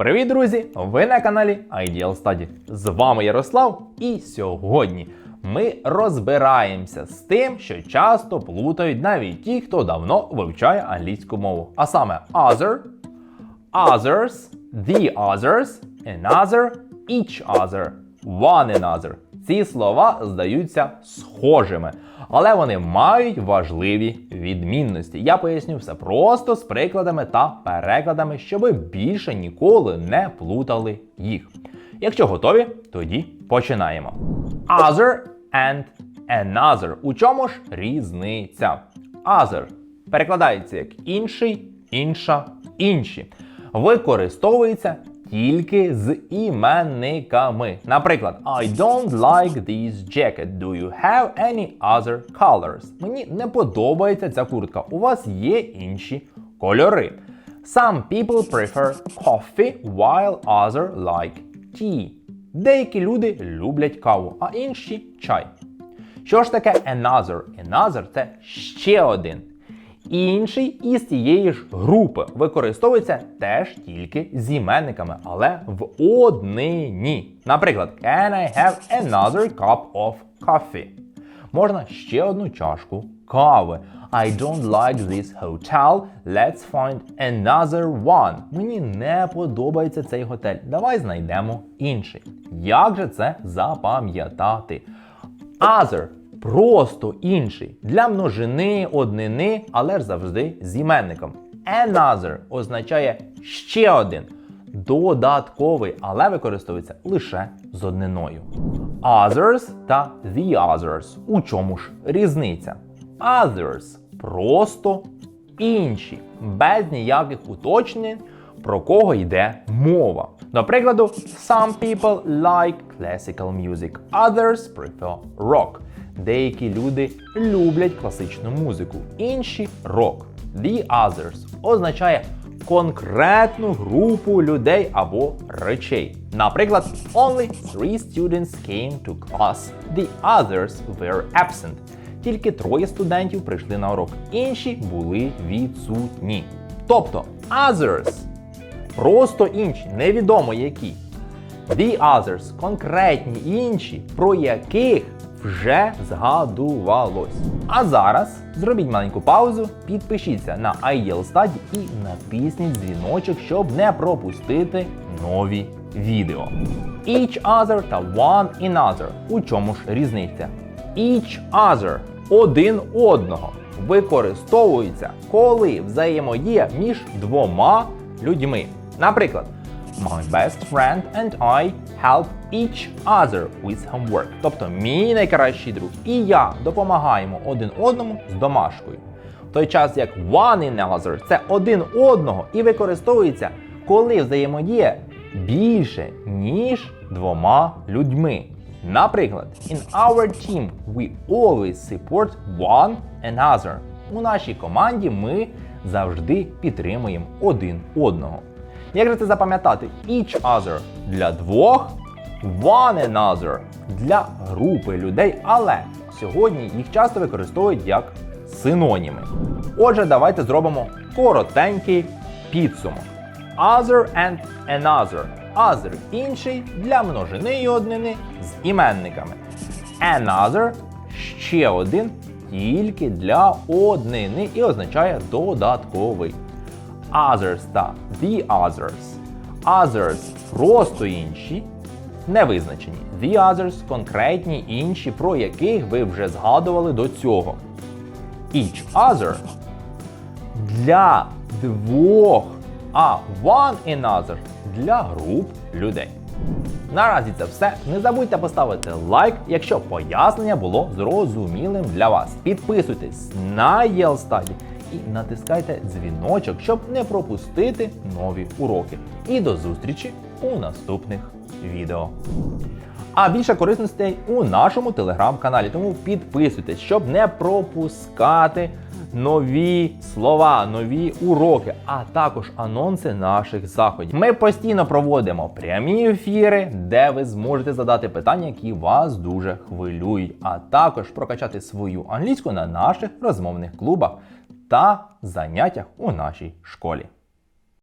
Привіт, друзі! Ви на каналі Ideal Study. З вами Ярослав, і сьогодні ми розбираємося з тим, що часто плутають навіть ті, хто давно вивчає англійську мову. А саме other, others, the others, another, each other, one another. Ці слова здаються схожими, але вони мають важливі відмінності. Я поясню все просто з прикладами та перекладами, щоб більше ніколи не плутали їх. Якщо готові, тоді починаємо. Other and another. У чому ж різниця? Other перекладається як інший, інша, інші. Використовується тільки з іменниками. Наприклад, I don't like this jacket. Do you have any other colors? Мені не подобається ця куртка. У вас є інші кольори. Some people prefer coffee while others like tea. Деякі люди люблять каву, а інші чай. Що ж таке another? Another – це ще один. Інший із тієї ж групи використовується теж тільки з іменниками, але в однині. Наприклад, can I have another cup of coffee? Можна ще одну чашку кави. I don't like this hotel. Let's find another one. Мені не подобається цей готель. Давай знайдемо інший. Як же це запам'ятати? Other просто інший. Для множини, однини, але ж завжди з іменником. Another означає ще один. Додатковий, але використовується лише з одниною. Others та the others. У чому ж різниця? Others просто інші, без ніяких уточнень, про кого йде мова. До прикладу, some people like classical music, others prefer rock. Деякі люди люблять класичну музику, інші рок. The others означає конкретну групу людей або речей. Наприклад, only three students came to class, the others were absent. Тільки троє студентів прийшли на урок, інші були відсутні. Тобто others просто інші, невідомо які. The others конкретні інші, про яких вже згадувалось. А зараз зробіть маленьку паузу, підпишіться на IEL Study і натисніть дзвіночок, щоб не пропустити нові відео. Each other та one another. У чому ж різниця? Each other один одного використовується, коли взаємодія між двома людьми. Наприклад, My best friend and I help each other with homework. Тобто мій найкращий друг і я допомагаємо один одному з домашкою. В той час як one another – це один одного і використовується, коли взаємодія більше, ніж двома людьми. Наприклад, in our team we always support one another. У нашій команді ми завжди підтримуємо один одного. Як же це запам'ятати? Each other для двох, one another для групи людей, але сьогодні їх часто використовують як синоніми. Отже, давайте зробимо коротенький підсумок. Other and another. Other інший для множини і однини з іменниками. Another ще один тільки для однини і означає додатковий. Others та the others. Others просто інші, невизначені. The others конкретні інші, про яких ви вже згадували до цього. Each other для двох, а one another для груп людей. Наразі це все. Не забудьте поставити лайк, якщо пояснення було зрозумілим для вас. Підписуйтесь на Study і натискайте дзвіночок, щоб не пропустити нові уроки. І до зустрічі у наступних відео. А більше корисностей у нашому телеграм-каналі, тому підписуйтесь, щоб не пропускати нові слова, нові уроки, а також анонси наших заходів. Ми постійно проводимо прямі ефіри, де ви зможете задати питання, які вас дуже хвилюють, а також прокачати свою англійську на наших розмовних клубах та заняттях у нашій школі.